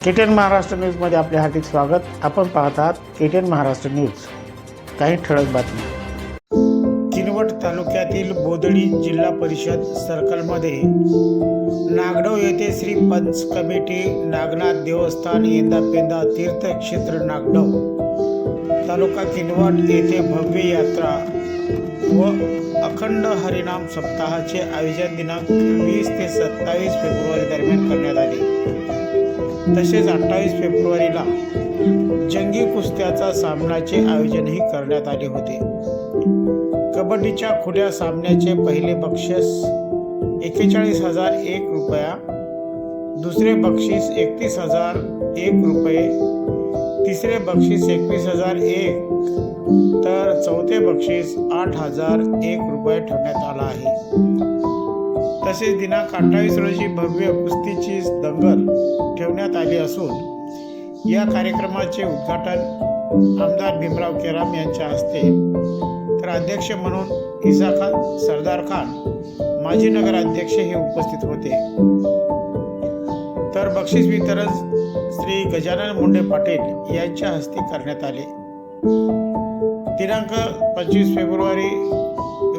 KTN Maharashtra न्यूजमध्ये आपले हार्दिक स्वागत. आपण पाहत आहात केटीएन महाराष्ट्र न्यूज. काही ठळक बातमी किनवट तालुक्यातील बोदडी जिल्हा परिषद सर्कलमध्ये नागडव येथे श्री पंच कमिटी नागनाथ देवस्थान येंदा पेंदा तीर्थक्षेत्र नागडव तालुका किनवट येथे भव्य यात्रा व अखंड हरिनाम सप्ताहाचे आयोजन दिनांक वीस ते सत्तावीस फेब्रुवारी दरम्यान करण्यात आले. तसेच अठ्ठावीस फेब्रुवारीला जंगी कुस्त्याचा सामन्याचे आयोजनही करण्यात आले होते. कबड्डीच्या खुल्या सामन्याचे पहिले बक्षीस एक्केचाळीस हजार एक रुपया दुसरे बक्षीस एकतीस हजार एक रुपये तिसरे बक्षीस एकवीस हजार एक तर चौथे बक्षीस आठ हजार एक रुपये ठेवण्यात आला आहे. तसेच दिनांक अठ्ठावीस रोजी भव्य कुस्तीची दंगल ठेवण्यात आली असून या कार्यक्रमाचे उद्घाटन आमदार भीमराव केराम यांच्या हस्ते तर अध्यक्ष म्हणून इसा खान सरदार खान माजी नगराध्यक्ष हे उपस्थित होते. तर बक्षीस वितरण श्री गजानन मुंडे पाटील यांच्या हस्ते करण्यात आले. दिनांक पंचवीस फेब्रुवारी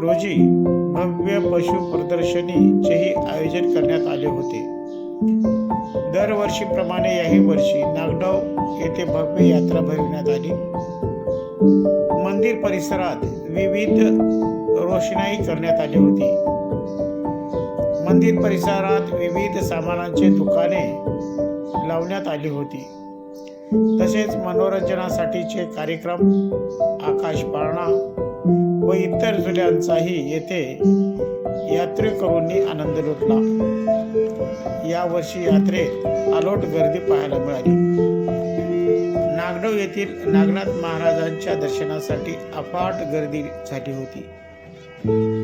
रोजी भव्य पशु प्रदर्शनीचेही आयोजन करण्यात आले होते. दरवर्षीप्रमाणे याही वर्षी नागडाव येथे भव्य यात्रा भरविण्यात आली. मंदिर परिसरात विविध रोषणाई करण्यात आली होती. मंदिर परिसरात विविध सामानांची दुकाने लावण्यात आली होती. तसेच मनोरंजनासाठीचे कार्यक्रम आकाश पाळणा व इतर जुल्यांचाही येथे यात्रेकरूंनी आनंद लुटला. यावर्षी यात्रेत अलोट गर्दी पाहायला मिळाली. नागडव येथील नागनाथ महाराजांच्या दर्शनासाठी अफाट गर्दी झाली होती.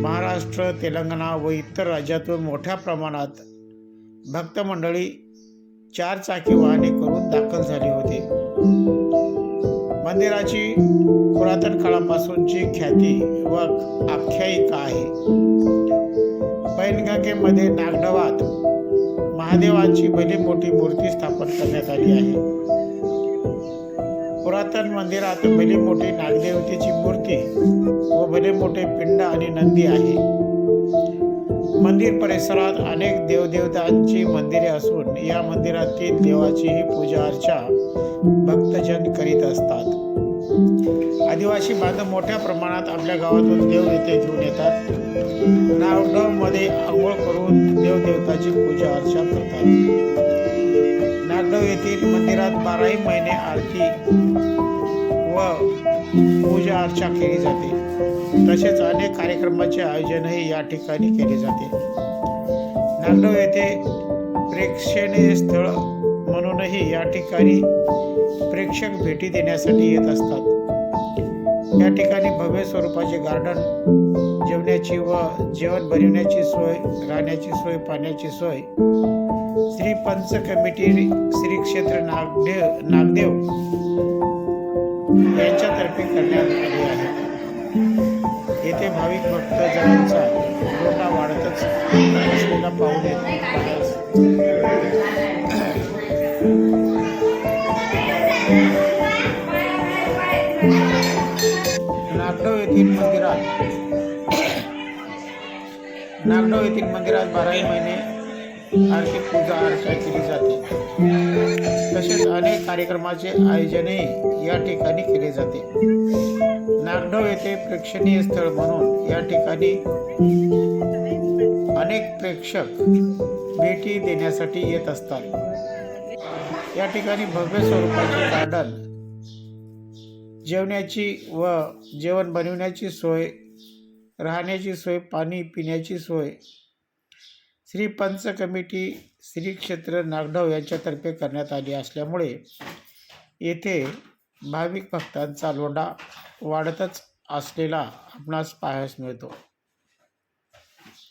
महाराष्ट्र तेलंगणा व इतर राज्यातून मोठ्या प्रमाणात भक्तमंडळी चारचाकी चार चाकी वाहने करून दाखल झाले होते. मंदिराची पुरातन काळापासूनची ख्याती व आख्यायिका आहे. पैनगंगेमध्ये नागडवात महादेवांची भली मोठी मूर्ती स्थापन करण्यात आली आहे. पुरातन मंदिरात भली मोठी नागदेवतेची मूर्ती व भले मोठे पिंड आणि नंदी आहे. मंदिर परिसरात अनेक देवदेवतांची मंदिरे असून या मंदिरातील देवाचीही पूजा अर्चा भक्तजन करीत असतात. आदिवासी बांधव मोठ्या प्रमाणात आपल्या गावातून देव येथे घेऊन येतात. नागडवमध्ये आंघोळ करून देवदेवताची पूजा अर्चा करतात. नागडव येथील मंदिरात बाराही महिने आरती व पूजा अर्चा केली जाते. तसेच अनेक कार्यक्रमाचे आयोजनही या ठिकाणी केले जाते. नांदव येथे प्रेक्षणीय स्थळ म्हणूनही या ठिकाणी प्रेक्षक भेटी देण्यासाठी येत असतात. या ठिकाणी भव्य स्वरूपाचे गार्डन जेवण्याची व जेवण बनवण्याची सोय राहण्याची सोय पाण्याची सोय. श्री पंच कमिटी श्री क्षेत्र नागदेव नागदेव यांच्यातर्फे करण्यात आली आहे. येथे भाविक भक्तजनांचा पुरवठा वाढतच असलेला पाहून नागडव येथील मंदिरात नागडव येथील मंदिरात बाराही महिने आर्थिक पूजा अर्चा केली जाते. तसेच अनेक कार्यक्रमाचे आयोजनही या ठिकाणी केले जाते. नागढव येथे प्रेक्षणीय स्थळ म्हणून या ठिकाणी अनेक प्रेक्षक भेटी देण्यासाठी येत असतात. या ठिकाणी भव्य स्वरूपाचे गार्डन जेवण्याची व जेवण बनविण्याची सोय राहण्याची सोय पाणी पिण्याची सोय श्री पंच कमिटी श्री क्षेत्र नागढव यांच्यातर्फे करण्यात आली असल्यामुळे येथे भाविक भक्तांचा लोंढा वाढतच असलेला आपणास पाहायस मिळतो.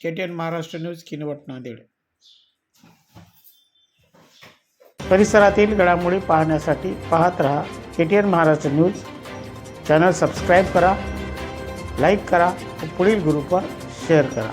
K T N Maharashtra news Kinwat Nanded. परिसरातील घडामोडी पाहण्यासाठी पाहत रहा K T N Maharashtra news. Channel subscribe करा लाईक करा व पुढील ग्रुपवर शेअर करा.